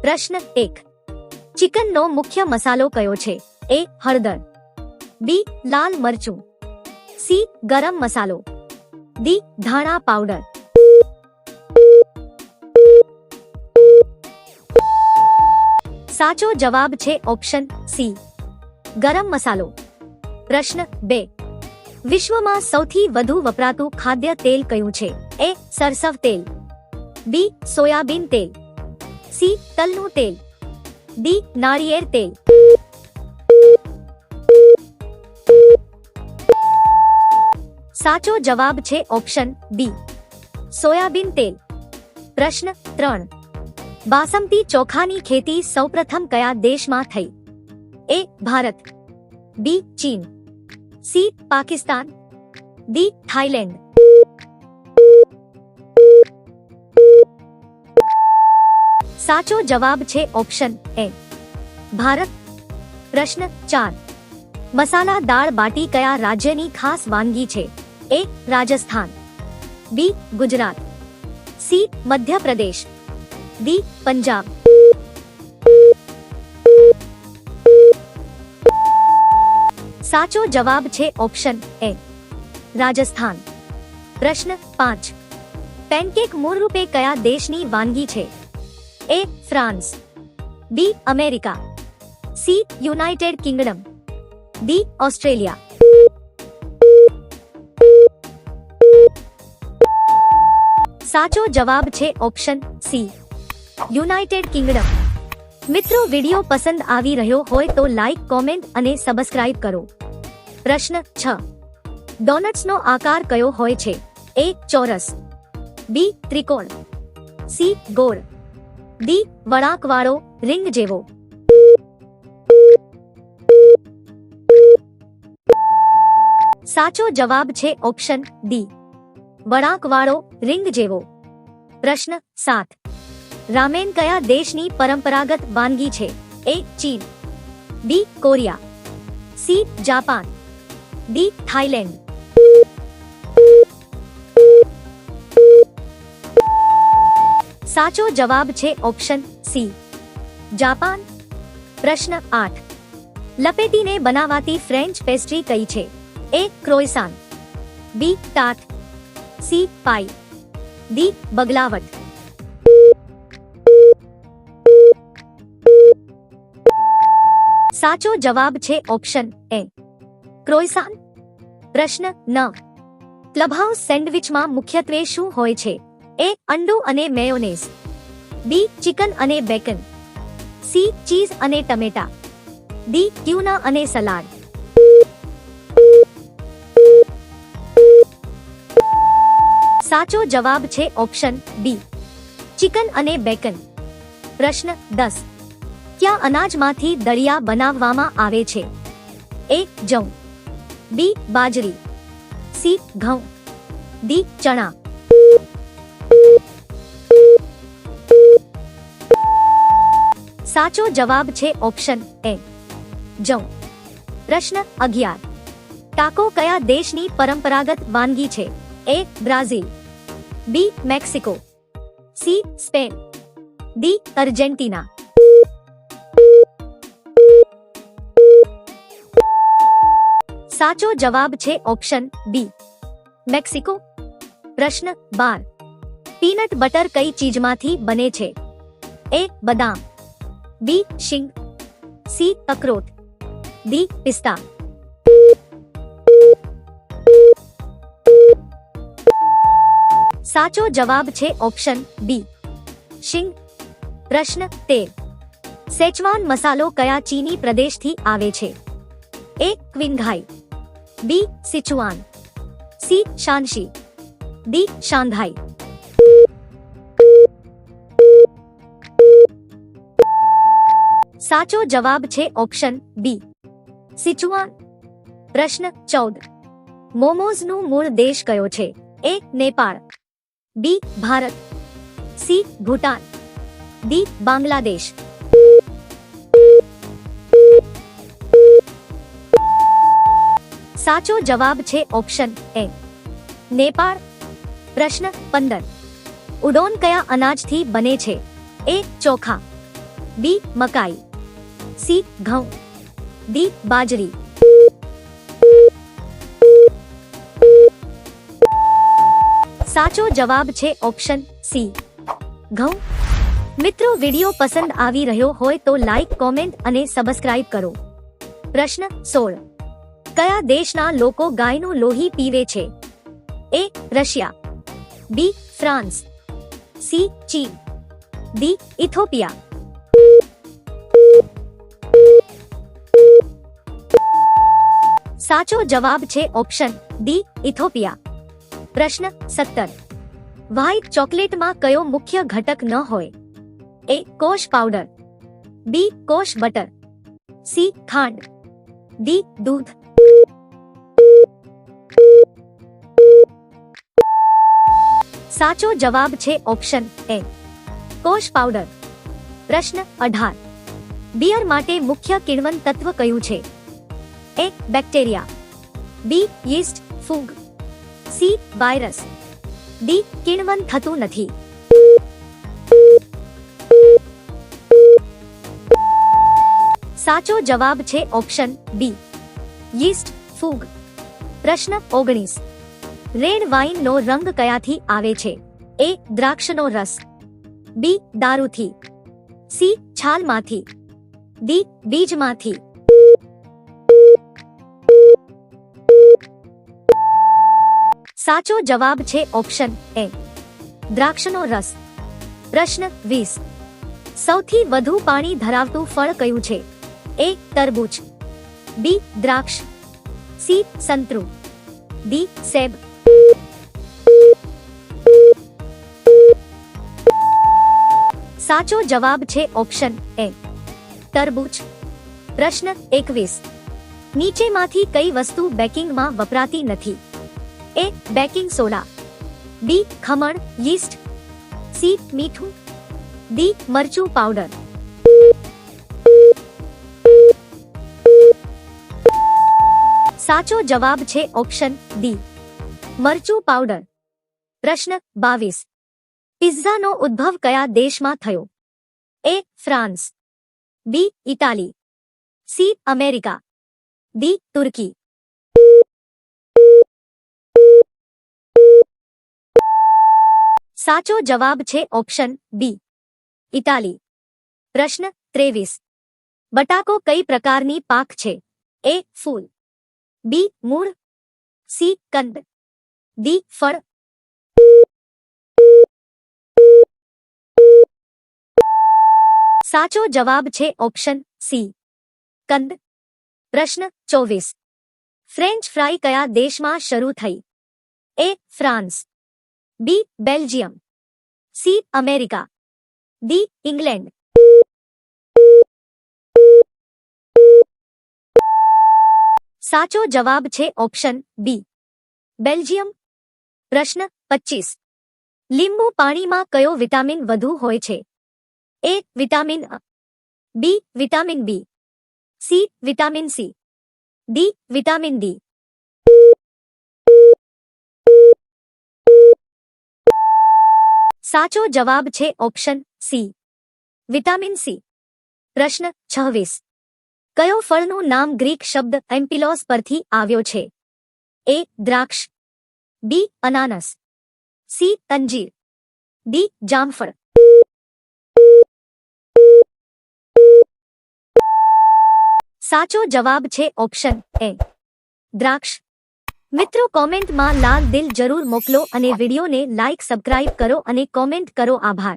પ્રશ્ન એક. ચિકનનો મુખ્ય મસાલો કયો છે? એ, હળદર. બી, લાલ મરચું. સી, ગરમ મસાલો. ડી, ધાણા પાવડર. સાચો જવાબ છે ઓપ્શન સી. ગરમ મસાલો. પ્રશ્ન બે. વિશ્વમાં સૌથી વધુ વપરાતું ખાદ્ય તેલ કયું છે? એ, સરસવ તેલ. બી, સોયાબીન તેલ. સી તલનું તેલ ડી નાળિયેર તેલ સાચો જવાબ છે ઓપ્શન બી સોયાબીન તેલ પ્રશ્ન ત્રણ બાસમતી ચોખાની ખેતી સૌપ્રથમ કયા દેશમાં થઈ એ ભારત બી ચીન સી પાકિસ્તાન ડી થાઈલેન્ડ સાચો જવાબ છે ઓપ્શન એ ભારત પ્રશ્ન ચાર મસાલા દાળ બાટી કયા રાજ્યની ખાસ વાનગી છે A Rajasthan B Gujarat C Madhya Pradesh D Punjab સાચો જવાબ છે ઓપ્શન એ રાજસ્થાન પ્રશ્ન પાંચ પેનકેક મૂળરૂપે કયા દેશની વાનગી છે A France B America C United Kingdom D Australia સાચો જવાબ છે ઓપ્શન સી યુનાઇટેડ કિંગડમ મિત્રો વિડિયો પસંદ આવી રહ્યો હોય તો લાઈક કોમેન્ટ અને સબસ્ક્રાઇબ કરો પ્રશ્ન છ ડોનટ્સનો આકાર કયો હોય છે એ ચોરસ બી ત્રિકોણ સી ગોળ ડી વળાંકવાળો રિંગ જેવો. સાચો જવાબ છે ઓપ્શન ડી. વળાંકવાળો રિંગ જેવો. પ્રશ્ન સાત. રામેન કયા દેશની પરંપરાગત વાનગી છે? એ ચીન. B Korea. C Japan. D Thailand સાચો જવાબ છે ઓપ્શન સી. જાપાન. પ્રશ્ન આઠ. લપેટીને બનાવાતી ફ્રેન્ચ પેસ્ટ્રી કઈ છે? A croissant. બી ટાટ સી પાઈ. D baklava. સાચો જવાબ છે ઓપ્શન એ. ક્રોઇસાન પ્રશ્ન ન. ક્લબહાઉસ સેન્ડવિચમાં મુખ્યત્વે શું હોય છે? એ અંડું અને મેયોનેઝ. બી, ચિકન અને બેકન. સી, ચીઝ અને ટમેટા. ડી, ટ્યુના અને સલાડ. સાચો જવાબ છે ઓપ્શન બી ચિકન અને બેકન. પ્રશ્ન દસ, ક્યાં અનાજમાંથી દળિયા બનાવવામાં આવે છે? એ જવ બી, બાજરી. સી, ઘઉં. ડી, ચણા. સાચો જવાબ છે ઓપ્શન એ જવ પ્રશ્ન અગિયાર ટાકો કયા દેશની પરંપરાગત વાનગી છે A Brazil B Mexico C Spain D Argentina સાચો જવાબ છે ઓપ્શન બી મેક્સિકો પ્રશ્ન બાર પીનટ બટર કઈ ચીજમાંથી બને છે એ બદામ બી શિંગ સી અખરોટ ડી પિસ્તા સાચો જવાબ છે ઓપ્શન બી શિંગ પ્રશ્ન તેર સેચવાન મસાલો કયા ચીની પ્રદેશથી આવે છે A Qinghai B Sichuan C Shanxi D Shanghai સાચો જવાબ છે ઓપ્શન બી સિચુઆન પ્રશ્ન ચૌદ મોમોઝનું મૂળ દેશ કયો છે A Nepal B Bharat C Bhutan D Bangladesh સાચો જવાબ છે ઓપ્શન એ નેપાળ પ્રશ્ન પંદર ઉડોન કયા અનાજથી બને છે એ ચોખા બી મકાઈ સી ઘઉં ડી બાજરી સાચો જવાબ છે ઓપ્શન સી ઘઉં મિત્રો વીડિયો પસંદ આવી રહ્યો હોય તો લાઈક કોમેન્ટ અને સબસ્ક્રાઇબ કરો. પ્રશ્ન સોળ. કયા દેશના લોકો ગાયનું લોહી પીવે છે? A, Russia, B, France, C, ચીન, ડી, ઇથોપિયા. સાચો જવાબ છે ઓપ્શન ડી, ઇથોપિયા. પ્રશ્ન સત્તર. વ્હાઇટ ચોકલેટમાં કયો મુખ્ય ઘટક ન હોય? એ, કોષ પાવડર. બી, કોષ બટર. સી, ખાંડ. ડી, દૂધ. સાચો જવાબ છે ઓપ્શન એ, કોષ પાવડર. પ્રશ્ન અઢાર. બિયર માટે મુખ્ય કિણવન તત્વ કયું છે? એ બેક્ટેરિયા બી યીસ્ટ ફૂગ સી વાયરસ ડી કિણવન થતું નથી સાચો જવાબ છે ઓપ્શન બી યીસ્ટ ફૂગ પ્રશ્ન ઓગણીસ રેડ વાઇનનો રંગ કયાથી આવે છે એ દ્રાક્ષનો રસ બી દારૂથી સી છાલમાંથી ડી બીજમાંથી સાચો જવાબ છે ઓપ્શન એ. દ્રાક્ષનો રસ. પ્રશ્ન વીસ. સૌથી વધુ પાણી ધરાવતું ફળ કયું છે? એ, તરબૂચ. બી, દ્રાક્ષ. સી, સંતરું. ડી, સેબ. સાચો જવાબ છે ઓપ્શન એ. તરબૂચ. પ્રશ્ન એકવીસ. નીચેમાંથી કઈ વસ્તુ બેકિંગમાં વપરાતી નથી? A baking soda B khaman yeast C મીઠું ડી મરચું પાવડર સાચો જવાબ છે ઓપ્શન ડી મરચું પાવડર પ્રશ્ન બાવીસ પિઝાનો ઉદ્ભવ કયા દેશમાં થયો A France B Italy C America D Turkey સાચો જવાબ છે ઓપ્શન બી. ઇટાલી. પ્રશ્ન ત્રેવીસ. બટાકો કઈ પ્રકારની પાક છે? એ ફૂલ. બી મૂળ. સી કંદ. ડી ફળ. સાચો જવાબ છે ઓપ્શન સી. કંદ. પ્રશ્ન ચોવીસ. ફ્રેન્ચ ફ્રાય કયા દેશમાં શરૂ થઈ? A France. B Belgium C America D England સાચો જવાબ છે ઓપ્શન બી બેલ્જિયમ પ્રશ્ન પચીસ લીંબુ પાણીમાં કયો વિટામિન વધુ હોય છે એ વિટામિન અ B vitamin B C vitamin C D vitamin D સાચો જવાબ છે ઓપ્શન સી. Vitamin C. પ્રશ્ન છવ્વીસ. કયો ફળનું નામ ગ્રીક શબ્દ એમ્પિલોસ પરથી આવ્યો છે? એ દ્રાક્ષ, બી અનાનસ, સી અંજીર ડી જામફળ. સાચો જવાબ છે ઓપ્શન એ. દ્રાક્ષ મિત્રો કોમેન્ટમાં લાલ દિલ જરૂર મોકલો અને વિડીયોને લાઇક સબસ્ક્રાઇબ કરો અને કોમેન્ટ કરો. આભાર.